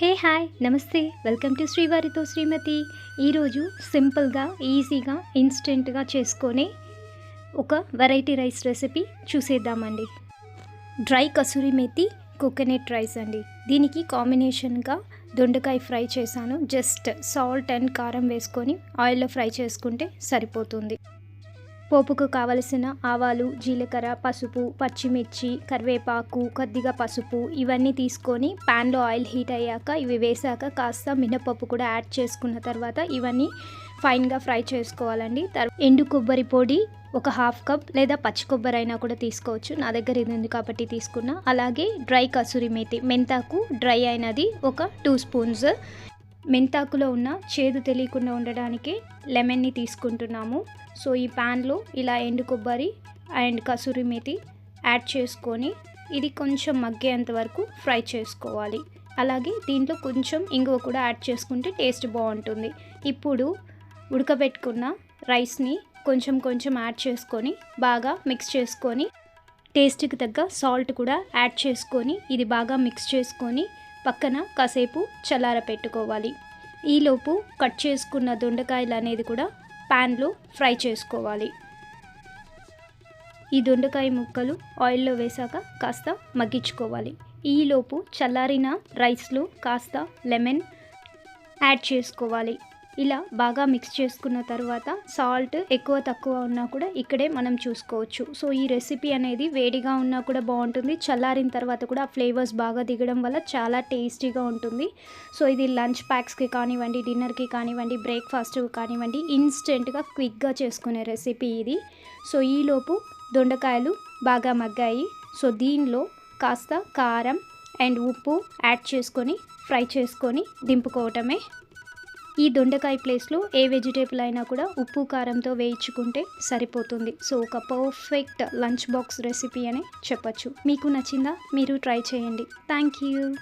హే hi నమస్తే. Welcome to శ్రీవారితో శ్రీమతి. ఈరోజు సింపుల్గా ఈజీగా ఇన్స్టెంట్గా చేసుకొని ఒక వెరైటీ రైస్ రెసిపీ చూసేద్దామండి. Dry kasuri methi coconut rice అండి. దీనికి కాంబినేషన్గా దొండకాయ ఫ్రై చేశాను. జస్ట్ సాల్ట్ అండ్ కారం వేసుకొని ఆయిల్లో ఫ్రై చేసుకుంటే సరిపోతుంది. పోపుకు కావలసిన ఆవాలు జీలకర్ర పసుపు పచ్చిమిర్చి కరివేపాకు కొద్దిగా పసుపు ఇవన్నీ తీసుకొని ప్యాన్లో ఆయిల్ హీట్ అయ్యాక ఇవి వేసాక కాస్త మినపప్పు కూడా యాడ్ చేసుకున్న తర్వాత ఇవన్నీ ఫైన్గా ఫ్రై చేసుకోవాలండి. ఎండు కొబ్బరి పొడి ఒక హాఫ్ కప్ లేదా పచ్చి కొబ్బరి అయినా కూడా తీసుకోవచ్చు. నా దగ్గర ఇది ఉంది కాబట్టి తీసుకున్నా. అలాగే డ్రై కసూరి మేతి మెంతాకు డ్రై అయినది ఒక టూ స్పూన్స్ మెంతాకులో ఉన్న చేదు తెలియకుండా ఉండడానికి లెమన్ని తీసుకుంటున్నాము. సో ఈ ప్యాన్లో ఇలా ఎండు కొబ్బరి అండ్ కసూరి మేతి యాడ్ చేసుకొని ఇది కొంచెం మగ్గేంత వరకు ఫ్రై చేసుకోవాలి. అలాగే దీంట్లో కొంచెం ఇంగువ కూడా యాడ్ చేసుకుంటే టేస్ట్ బాగుంటుంది. ఇప్పుడు ఉడకబెట్టుకున్న రైస్ని కొంచెం కొంచెం యాడ్ చేసుకొని బాగా మిక్స్ చేసుకొని టేస్ట్కి తగ్గ సాల్ట్ కూడా యాడ్ చేసుకొని ఇది బాగా మిక్స్ చేసుకొని పక్కన కాసేపు చల్లార పెట్టుకోవాలి. ఈలోపు కట్ చేసుకున్న దొండకాయలు అనేది కూడా ప్యాన్లో ఫ్రై చేసుకోవాలి. ఈ దొండకాయ ముక్కలు ఆయిల్లో వేసాక కాస్త మగ్గించుకోవాలి. ఈలోపు చల్లారిన రైస్లో కాస్త లెమన్ యాడ్ చేసుకోవాలి. ఇలా బాగా మిక్స్ చేసుకున్న తర్వాత సాల్ట్ ఎక్కువ తక్కువ ఉన్నా కూడా ఇక్కడే మనం చూసుకోవచ్చు. సో ఈ రెసిపీ అనేది వేడిగా ఉన్నా కూడా బాగుంటుంది. చల్లారిన తర్వాత కూడా ఆ ఫ్లేవర్స్ బాగా దిగడం వల్ల చాలా టేస్టీగా ఉంటుంది. సో ఇది లంచ్ ప్యాక్స్కి కానివ్వండి డిన్నర్కి కానివ్వండి బ్రేక్ఫాస్ట్ కానివ్వండి ఇన్స్టెంట్గా క్విక్గా చేసుకునే రెసిపీ ఇది. సో ఈలోపు దొండకాయలు బాగా మగ్గాయి. సో దీనిలో కాస్త కారం అండ్ ఉప్పు యాడ్ చేసుకొని ఫ్రై చేసుకొని దింపుకోవటమే ఈ దొండకాయ ప్లేస్లో ఏ వెజిటేబుల్ అయినా కూడా ఉప్పు కారంతో వేయించుకుంటే సరిపోతుంది. సో ఒక పర్ఫెక్ట్ లంచ్ బాక్స్ రెసిపీ అని చెప్పచ్చు. మీకు నచ్చిందా? మీరు ట్రై చేయండి. Thank you